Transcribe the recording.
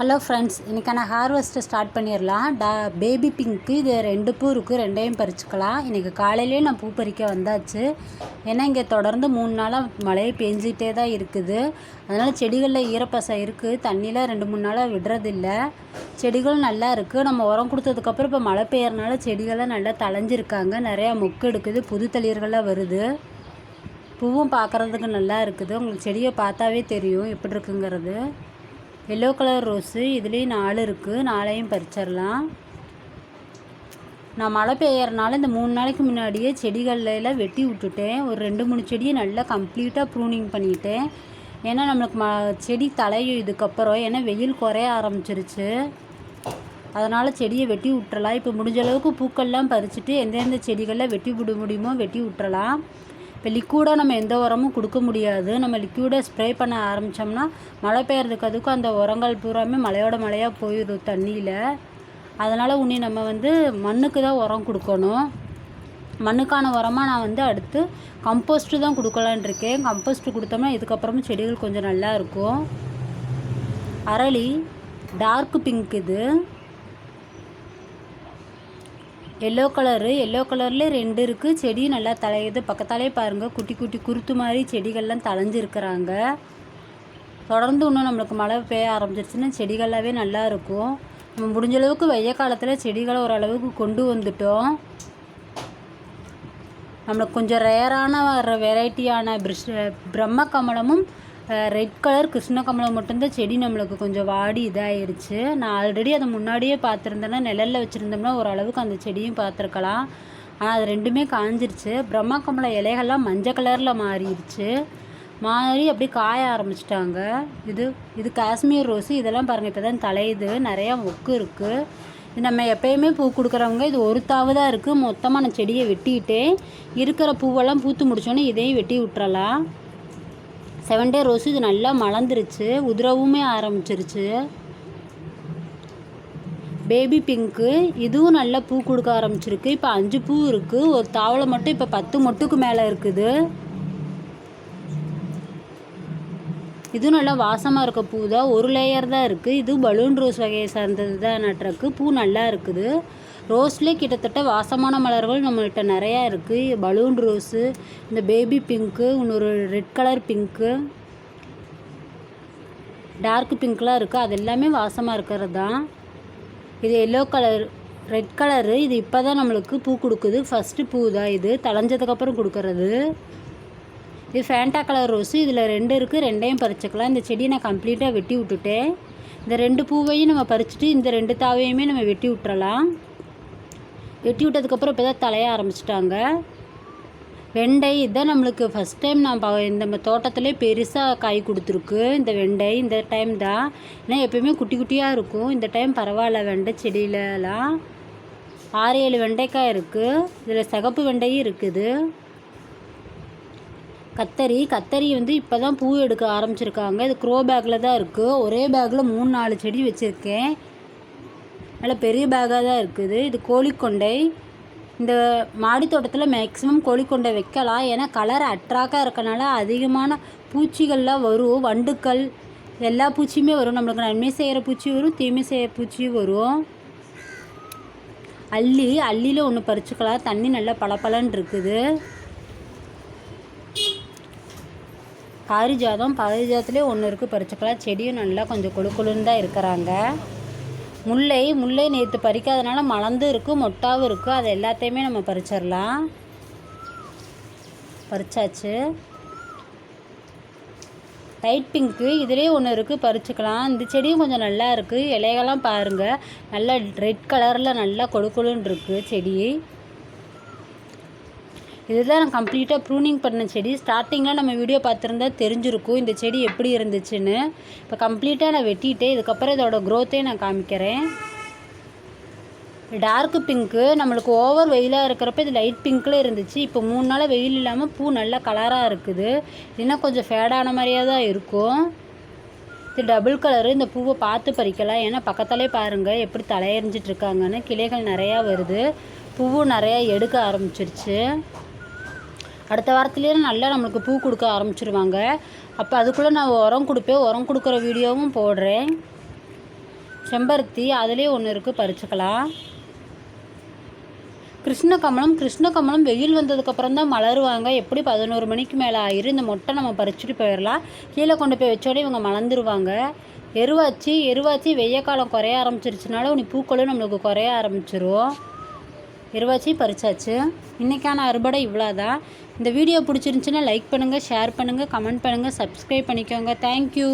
Hello friends இன்றைக்கான ஹார்வெஸ்ட்டை start பண்ணிடலாம் டா பேபி பிங்க்கு இது ரெண்டு பூ இருக்குது ரெண்டையும் பறிச்சுக்கலாம். இன்றைக்கி காலையிலே நான் பூ பறிக்க வந்தாச்சு. ஏன்னா இங்கே தொடர்ந்து மூணு நாளாக மழையை பெஞ்சிட்டே தான் இருக்குது. அதனால் செடிகளில் ஈரப்பசம் இருக்குது தண்ணியில் ரெண்டு மூணு நாளாக விடுறதில்ல. செடிகளும் நல்லா இருக்குது நம்ம உரம் கொடுத்ததுக்கப்புறம் இப்போ மழை பெய்யறனால செடிகள்லாம் நல்லா தளைஞ்சிருக்காங்க நிறையா மொக்கு எடுக்குது. புது தளிர்கள்லாம் வருது. பூவும் பார்க்குறதுக்கு நல்லா இருக்குது. உங்களுக்கு செடியை பார்த்தாவே தெரியும். எப்படி இருக்குங்கிறது. எல்லோ கலர் ரோஸு இதுலேயும் நாலு இருக்குது நாளையும் பறிச்சிடலாம். நான் மழை பெய்யறனால இந்த மூணு நாளைக்கு முன்னாடியே செடிகள்லாம் வெட்டி விட்டுட்டேன். ஒரு ரெண்டு மூணு செடியை நல்லா கம்ப்ளீட்டாக ப்ரூனிங் பண்ணிட்டேன். ஏன்னா நம்மளுக்கு ம செடி தலையும் இதுக்கப்புறம் ஏன்னா வெயில் குறைய ஆரம்பிச்சிருச்சு. அதனால் செடியை வெட்டி விட்டுறலாம். இப்போ முடிஞ்ச அளவுக்கு பூக்கள்லாம் பறிச்சுட்டு எந்தெந்த செடிகளில் வெட்டி விட முடியுமோ வெட்டி விட்டுறலாம். இப்போ லிக்யூடாக நம்ம எந்த உரமும் கொடுக்க முடியாது. நம்ம லிக்யூடாக ஸ்ப்ரே பண்ண ஆரம்பித்தோம்னா மழை பெய்யறதுக்கு அதுக்கும் அந்த உரங்கள் பூராமே மழையோட மழையாக போயிடும் தண்ணியில். அதனால் உன்னி நம்ம வந்து மண்ணுக்கு தான் உரம் கொடுக்கணும். மண்ணுக்கான உரமாக நான் வந்து அடுத்து கம்போஸ்ட்டு தான் கொடுக்கலான் இருக்கேன். கம்போஸ்ட்டு கொடுத்தோம்னா இதுக்கப்புறமும் செடிகள் கொஞ்சம் நல்லா இருக்கும். அரளி டார்க் பிங்க் இது. எல்லோ கலரு எல்லோ கலரில் ரெண்டு இருக்குது செடியும் நல்லா தலையுது பக்கத்தாலே பாருங்கள் குட்டி குட்டி குருத்து மாதிரி செடிகள்லாம் தளைஞ்சிருக்கிறாங்க தொடர்ந்து இன்னும் நம்மளுக்கு மழை பெய்ய ஆரம்பிச்சிருச்சுன்னா செடிகளாகவே நல்லா இருக்கும். நம்ம முடிஞ்ச அளவுக்கு வெய்ய காலத்தில் செடிகளை ஓரளவுக்கு கொண்டு வந்துட்டோம். நம்மளுக்கு கொஞ்சம் ரேரான வர வெரைட்டியான பிரஷ் பிரம்ம கமலமும் ரெட் கலர் கிருஷ்ணகமலம் மட்டும்தான் செடி நம்மளுக்கு கொஞ்சம் வாடி இதாகிருச்சு நான் ஆல்ரெடி அதை முன்னாடியே பார்த்துருந்தேன்னா நிழலில் வச்சுருந்தோம்னா ஓரளவுக்கு அந்த செடியும் பார்த்துருக்கலாம். ஆனால் அது ரெண்டுமே காஞ்சிருச்சு. பிரம்மா கமல இலைகள்லாம் மஞ்சள் கலரில் மாறிடுச்சு மாறி அப்படியே காய ஆரம்பிச்சிட்டாங்க. இது இது காஷ்மீர் ரோஸு இதெல்லாம் பாருங்கள் இப்போ தான் தலையுது. நிறையா மொக்கு இருக்குது இது நம்ம எப்பயுமே பூ கொடுக்குறவங்க இது ஒரு தாவு தான் இருக்குது மொத்தமாக நான் செடியை வெட்டிக்கிட்டே இருக்கிற பூவெல்லாம் பூத்து முடிச்சோன்னே இதையும் வெட்டி விட்டுறலாம். செவன் டே ரோஸ் இது நல்லா மலர்ந்துருச்சு. உதிரவுமே ஆரம்பிச்சிருச்சு. பேபி பிங்க்கு இதுவும் நல்லா பூ கொடுக்க ஆரம்பிச்சிருக்கு. இப்போ அஞ்சு பூ இருக்குது ஒரு தாவலை மட்டும் இப்போ பத்து மொட்டுக்கு மேலே இருக்குது. இதுவும் நல்லா வாசமாக இருக்க பூ தான். ஒரு லேயர் தான் இருக்குது இது பலூன் ரோஸ் வகையை சார்ந்தது தான் நட்டுருக்கு பூ நல்லா இருக்குது. ரோஸ்லேயே கிட்டத்தட்ட வாசமான மலர்கள் நம்மள்கிட்ட நிறையா இருக்குது பலூன் ரோஸு இந்த பேபி பிங்க்கு இன்னொரு ரெட் கலர் பிங்க்கு டார்க் பிங்க்லாம் இருக்குது அது எல்லாமே வாசமாக இருக்கிறது தான். இது எல்லோ கலர் ரெட் கலரு. இது இப்போ தான் நம்மளுக்கு பூ கொடுக்குது. ஃபஸ்ட்டு பூ தான் இது. தளைஞ்சதுக்கப்புறம் கொடுக்கறது. இது ஃபேண்டா கலர் ரோஸு. இதில் ரெண்டு இருக்குது ரெண்டையும் பறிச்சுக்கலாம். இந்த செடியை நான் கம்ப்ளீட்டாக வெட்டி விட்டுட்டேன். இந்த ரெண்டு பூவையும் நம்ம பறிச்சுட்டு இந்த ரெண்டு தாவையுமே நம்ம வெட்டி விட்டுறலாம். வெட்டி விட்டதுக்கப்புறம் இப்போ தான் தலைய ஆரம்பிச்சிட்டாங்க. வெண்டை இதான் நம்மளுக்கு ஃபஸ்ட் டைம் நான் ப இந்த தோட்டத்திலே பெருசாக காய் கொடுத்துருக்கு. இந்த வெண்டை இந்த டைம் தான். ஏன்னா எப்பயுமே குட்டி குட்டியாக இருக்கும். இந்த டைம் பரவாயில்ல வெண்டை செடியிலலாம். ஆறு ஏழு வெண்டைக்காய் இருக்குது இதில் சிகப்பு வெண்டையும் இருக்குது. கத்தரி கத்தரி வந்து இப்போ தான் பூ எடுக்க ஆரம்பிச்சிருக்காங்க. இது க்ரோ பேக்கில் தான் இருக்குது ஒரே பேக்கில் மூணு நாலு செடி வச்சுருக்கேன். நல்ல பெரிய பேக்காக தான் இருக்குது. இது கோழிக்கொண்டை. இந்த மாடி தோட்டத்தில் மேக்ஸிமம் கோழிக்கொண்டை வைக்கலாம். ஏன்னா கலர் அட்ராக்டாக இருக்கனால அதிகமான பூச்சிகள்லாம் வரும். வண்டுக்கள் எல்லா பூச்சியுமே வரும். நம்மளுக்கு நன்மை செய்கிற பூச்சி வரும் தீமை செய்கிற பூச்சி வரும். அள்ளி அள்ளியில் ஒன்று பறிச்சுக்கலாம். தண்ணி நல்லா பளபளன்னு இருக்குது. பாரிஜாதம் பாரிஜாதத்துலேயே ஒன்று இருக்குது பறிச்சுக்கலாம். செடியும் நல்லா கொஞ்சம் கொழு கொழுன்னு தான் இருக்கிறாங்க. முல்லை முல்லை நேற்று பறிக்காதனால மலர்ந்து இருக்குது மொட்டாவும் இருக்குது அது எல்லாத்தையுமே நம்ம பறிச்சிடலாம். பறிச்சாச்சு. லைட் பிங்க்கு இதுலேயே ஒன்று இருக்குது பறிச்சுக்கலாம். இந்த செடியும் கொஞ்சம் நல்லா இருக்குது இலைகள்லாம் பாருங்கள் நல்லா ரெட் கலரில் நல்லா கொழுக்கொழுன்னு இருக்குது செடி. இதுதான் நான் கம்ப்ளீட்டாக ப்ரூனிங் பண்ண செடி. ஸ்டார்டிங்கில் நம்ம வீடியோ பார்த்துருந்தா தெரிஞ்சிருக்கும் இந்த செடி எப்படி இருந்துச்சுன்னு. இப்போ கம்ப்ளீட்டாக நான் வெட்டிட்டு இதுக்கப்புறம் இதோட க்ரோத்தே நான் காமிக்கிறேன். டார்க் பிங்க்கு நம்மளுக்கு ஓவர் வெயிலாக இருக்கிறப்ப இது லைட் பிங்க்கில் இருந்துச்சு. இப்போ மூணு நாள் வெயில் இல்லாமல் பூ நல்லா கலராக இருக்குது. இன்னும் கொஞ்சம் ஃபேடான மாதிரியாக தான் இருக்கும். இது டபுள் கலரு இந்த பூவை பார்த்து பறிக்கலாம். ஏன்னா பக்கத்தாலே பாருங்கள் எப்படி தலையறிஞ்சிட்டு இருக்காங்கன்னு. கிளைகள் நிறையா வருது. பூவும் நிறையா எடுக்க ஆரம்பிச்சிருச்சு. அடுத்த வாரத்துலேயே நல்லா நம்மளுக்கு பூ கொடுக்க ஆரம்பிச்சிருவாங்க. அப்போ அதுக்குள்ளே நான் உரம் கொடுப்பேன். உரம் கொடுக்குற வீடியோவும் போடுறேன். செம்பருத்தி அதுலேயே ஒன்று இருக்குது பறிச்சுக்கலாம். கிருஷ்ணகமலம் கிருஷ்ணகமலம் வெயில் வந்ததுக்கப்புறம் தான் மலருவாங்க. எப்படி பதினோரு மணிக்கு மேலே ஆயிரும் இந்த மொட்டை நம்ம பறிச்சுட்டு போயிடலாம் கீழே கொண்டு போய் வச்சோடனே இவங்க மலர்ந்துருவாங்க. எருவாச்சி எருவாச்சி வெய்ய காலம் குறைய ஆரம்பிச்சிருச்சுனால உனி பூக்களும் நம்மளுக்கு குறைய ஆரம்பிச்சிரும். எருவாச்சி பறிச்சாச்சு. இன்றைக்கான அறுபடை இவ்வளோதான் இந்த வீடியோ பிடிச்சிருந்துச்சின்னா லைக் பண்ணுங்கள் ஷேர் பண்ணுங்கள் கமெண்ட் பண்ணுங்கள் சப்ஸ்கிரைப் பண்ணிக்கோங்க. Thank you